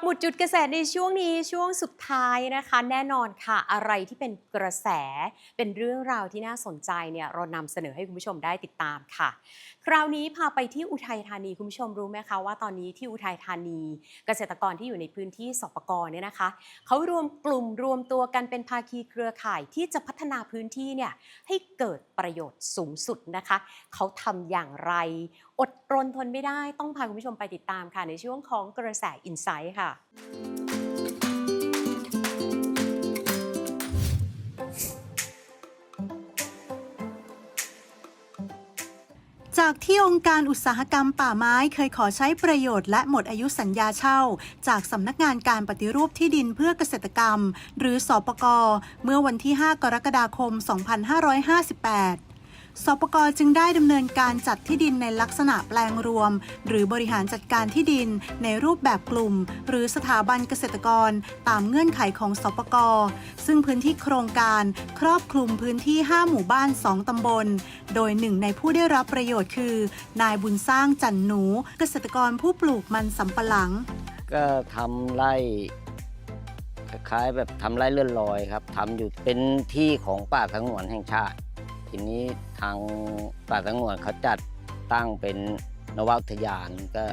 กหมุดจุดกระแสในช่วงนี้ช่วงสุดท้ายนะคะ แน่นอนค่ะ อะไรที่เป็นกระแสเป็นเรื่องราวที่น่าสนใจเนี่ยเรานำเสนอให้คุณผู้ชมได้ติดตามค่ะ คราวนี้พาไปที่อุทัยธานีคุณผู้ชมรู้ไหมคะว่าตอนนี้ที่อุทัยธานี เกษตรกรที่อยู่ในพื้นที่สปกรเนี่ยนะคะเขารวมกลุ่มรวมตัวกันเป็นภาคีเครือข่ายที่จะพัฒนาพื้นที่เนี่ยให้เกิดประโยชน์สูงสุดนะคะเขาทำอย่างไร อดรนทนไม่ได้ต้องพาคุณผู้ชมไปติดตามค่ะ ในช่วงของกระแสอินไซต์ค่ะ จากที่องค์การอุตสาหกรรมป่าไม้เคยขอใช้ประโยชน์และหมดอายุสัญญาเช่า จากสำนักงานการปฏิรูปที่ดินเพื่อเกษตรกรรม หรือสอปกเมื่อวันที่ 5 กรกฎาคม 2558 สปกจึงได้ดำเนินการจัดที่ดินในลักษณะแปลงรวม หรือบริหารจัดการที่ดินในรูปแบบกลุ่ม หรือสถาบันเกษตรกร ตามเงื่อนไขของสปกซึ่งพื้นที่โครงการครอบคลุมพื้นที่ 5 หมู่บ้าน 2 ตำบล โดยหนึ่งในผู้ได้รับประโยชน์คือ นายบุญสร้างจันหนู เกษตรกรผู้ปลูกมันสำปะหลัง ก็ทำไร่คล้ายๆแบบทำไร่เลื่อนลอยครับทำอยู่เป็นที่ของป่าสงวนแห่งชาติ ทีนี้ทางป่าสงวนเขาจัดตั้งเป็นนวอุยานก็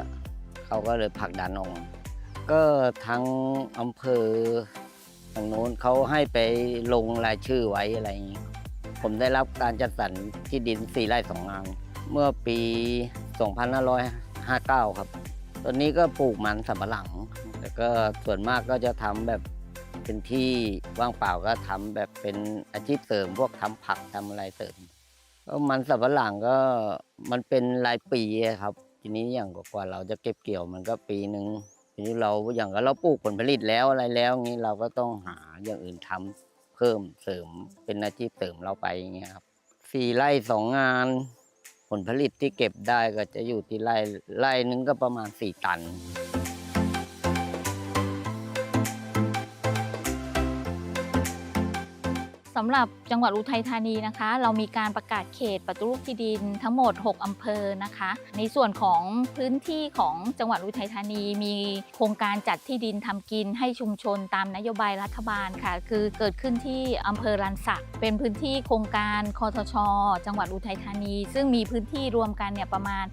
เขาก็เลยผลักดันออกก็ทางอำเภอทางโน้นเขาให้ไปลงรายชื่อไว้อะไรอย่างนี้ผมได้รับการจัดสรรที่ดินสี่ไร่สองงาน เมื่อปี 2559 ครับ ตอนนี้ก็ปลูกมันสำปะหลังแล้วก็ส่วนมากก็จะทำแบบ เป็นที่ว่างเปล่าก็ทำแบบเป็นอาชีพเสริม พวกทำผักทำอะไรเสริมก็มันสำปะหลังก็มันเป็นรายปีครับ ทีนี้อย่างกว่าเราจะเก็บเกี่ยวมันก็ปีหนึ่งทีนี้เราอย่างกับเราปลูกผลผลิตแล้วอะไรแล้วงี้เราก็ต้องหาอย่างอื่นทำเพิ่มเสริมเป็นอาชีพเสริมเราไปอย่างเงี้ยครับสี่ไร่สองงาน ผลผลิตที่เก็บได้ก็จะอยู่ที่ไร่ไร่หนึงก็ประมาณ4ตัน สำหรับจังหวัดอุทัยธานีนะคะ เรามีการประกาศเขตปฏิรูปที่ดินทั้งหมด 6 อำเภอนะคะ ในส่วนของพื้นที่ของจังหวัดอุทัยธานี มีโครงการจัดที่ดินทำกินให้ชุมชนตามนโยบายรัฐบาลค่ะ คือเกิดขึ้นที่อำเภอรันสักเป็นพื้นที่โครงการคอทช จังหวัดอุทัยธานี ซึ่งมีพื้นที่รวมกันเนี่ยประมาณ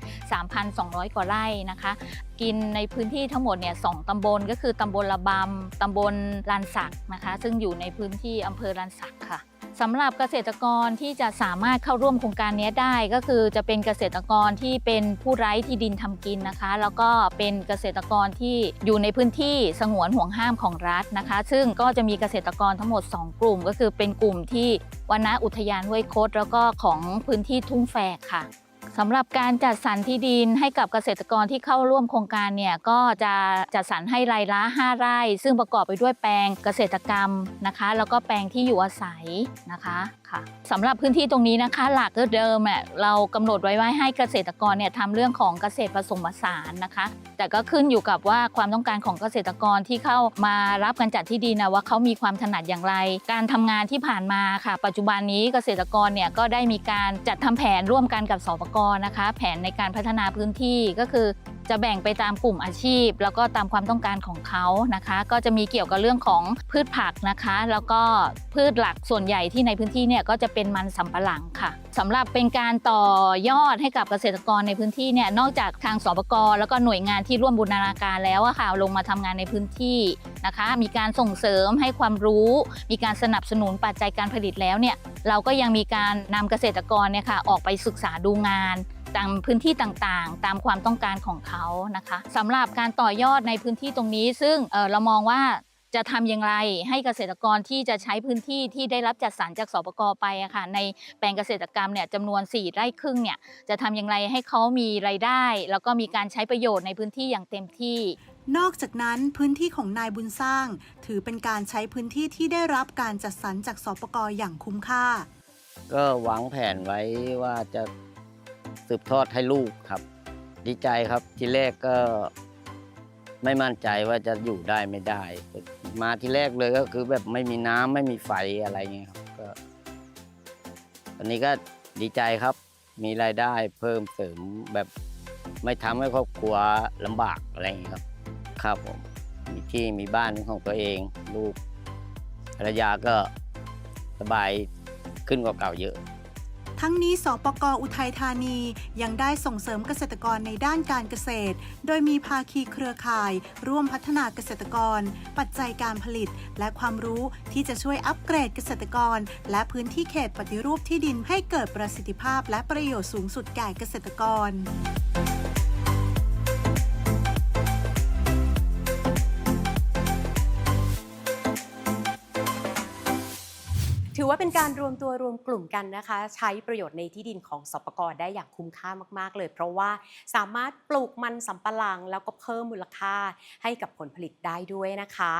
3,200 กว่าไร่นะคะ กินในพื้นที่ทั้งหมดเนี่ยสองตำบลก็คือตำบลระบำตำบลลานสักนะคะ ซึ่งอยู่ในพื้นที่อำเภอลานสักค่ะ สำหรับเกษตรกรที่จะสามารถเข้าร่วมโครงการนี้ได้ ก็คือจะเป็นเกษตรกรที่เป็นผู้ไร้ที่ดินทำกินนะคะ แล้วก็เป็นเกษตรกรที่อยู่ในพื้นที่สงวนห่วงห้ามของรัฐนะคะ ซึ่งก็จะมีเกษตรกรทั้งหมด 2 กลุ่ม ก็คือเป็นกลุ่มที่วนอุทยานห้วยคดแล้วก็ของพื้นที่ทุ่งแฝกค่ะ สำหรับการจัดสรรที่ดินให้กับเกษตรกรที่เข้าร่วมโครงการเนี่ยก็จะจัดสรรให้รายละ 5 ไร่ ซึ่งประกอบไปด้วยแปลงเกษตรกรรมนะคะ แล้วก็แปลงที่อยู่อาศัยนะคะค่ะสำหรับพื้นที่ตรงนี้นะคะ หลักเดิมเรากำหนดไว้ว่าให้เกษตรกรเนี่ยทำเรื่องของเกษตรผสมผสานนะคะ แต่ก็ขึ้นอยู่กับว่าความต้องการของเกษตรกรที่เข้ามารับการจัดที่ดินนะว่าเขามีความถนัดอย่างไร การทำงานที่ผ่านมาค่ะ ปัจจุบันนี้เกษตรกรเนี่ยก็ได้มีการจัดทำแผนร่วมกันกับสปกนะคะ แผนในการพัฒนาพื้นที่ก็คือ จะแบ่งไปตามกลุ่มอาชีพ แล้วก็ตามความต้องการของเขานะคะ ก็จะมีเกี่ยวกับเรื่องของพืชผักนะคะ แล้วก็พืชหลักส่วนใหญ่ที่ในพื้นที่เนี่ยก็จะเป็นมันสำปะหลังค่ะสำหรับเป็นการต่อยอดให้กับเกษตรกรในพื้นที่เนี่ยนอกจากทางสปกแล้วก็หน่วยงานที่ร่วมบูรณาการแล้วอะค่ะลงมาทำงานในพื้นที่นะคะ มีการส่งเสริมให้ความรู้ มีการสนับสนุนปัจจัยการผลิตแล้วเนี่ยเราก็ยังมีการนำเกษตรกรเนี่ยค่ะออกไปศึกษาดูงาน ตามพื้นที่ต่างๆ ตามความต้องการของเขานะคะสำหรับการต่อยอดในพื้นที่ตรงนี้ ซึ่งเอ่อเรามองว่าจะทำอย่างไรให้เกษตรกรที่จะใช้พื้นที่ที่ได้รับจัดสรรจากสปกไปอะค่ะในแปลงเกษตรกรรมเนี่ยจำนวน 4 ไร่ครึ่งเนี่ยจะทำอย่างไรให้เขามีรายได้ แล้วก็มีการใช้ประโยชน์ในพื้นที่อย่างเต็มที่ นอกจากนั้นพื้นที่ของนายบุญสร้าง ถือเป็นการใช้พื้นที่ที่ได้รับการจัดสรรจากสปกอย่างคุ้มค่า ก็วางแผนไว้ว่าจะ สืบทอดให้ลูกครับ ดีใจครับทีแรกก็ไม่มั่นใจว่าจะอยู่ได้ไม่ได้ มาทีแรกเลยก็คือแบบไม่มีน้ำไม่มีไฟอะไรเงี้ยครับก็ตอนนี้ก็ดีใจครับ มีรายได้เพิ่มเสริมแบบไม่ทำให้ครอบครัวลำบากอะไรอย่างเงี้ยครับ ครับผมมีที่มีบ้านเป็นของตัวเอง ลูกภรรยาก็สบายขึ้นกว่าเก่าเยอะ ทั้งนี้สปกอุทัยธานียังได้ส่งเสริมเกษตรกรในด้านการเกษตร โดยมีภาคีเครือข่าย ร่วมพัฒนาเกษตรกร ปัจจัยการผลิต และความรู้ที่จะช่วยอัปเกรดเกษตรกร และพื้นที่เขตปฏิรูปที่ดินให้เกิดประสิทธิภาพและประโยชน์สูงสุดแก่เกษตรกร ถือว่าเป็นการรวมตัวรวมกลุ่มกันนะคะ ใช้ประโยชน์ในที่ดินของสปกรได้อย่างคุ้มค่ามาก ๆ เลย เพราะว่าสามารถปลูกมันสำปะหลัง แล้วก็เพิ่มมูลค่าให้กับผลผลิตได้ด้วยนะคะ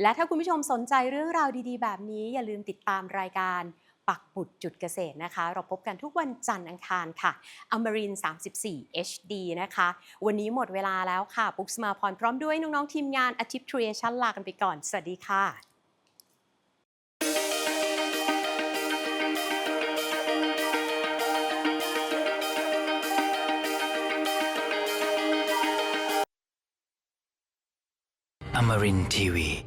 และถ้าคุณผู้ชมสนใจเรื่องราวดีๆ แบบนี้ อย่าลืมติดตามรายการปักบุตรจุดเกษตรนะคะ เราพบกันทุกวันจันทร์อังคารค่ะอมริน 34 HD นะคะ วันนี้หมดเวลาแล้วค่ะ ปุ๊กสมาพรพร้อมด้วยน้อง ๆ ทีมงาน a t i v e Creation ลากันไปก่อน สวัสดีค่ะ Amarin Tiwi.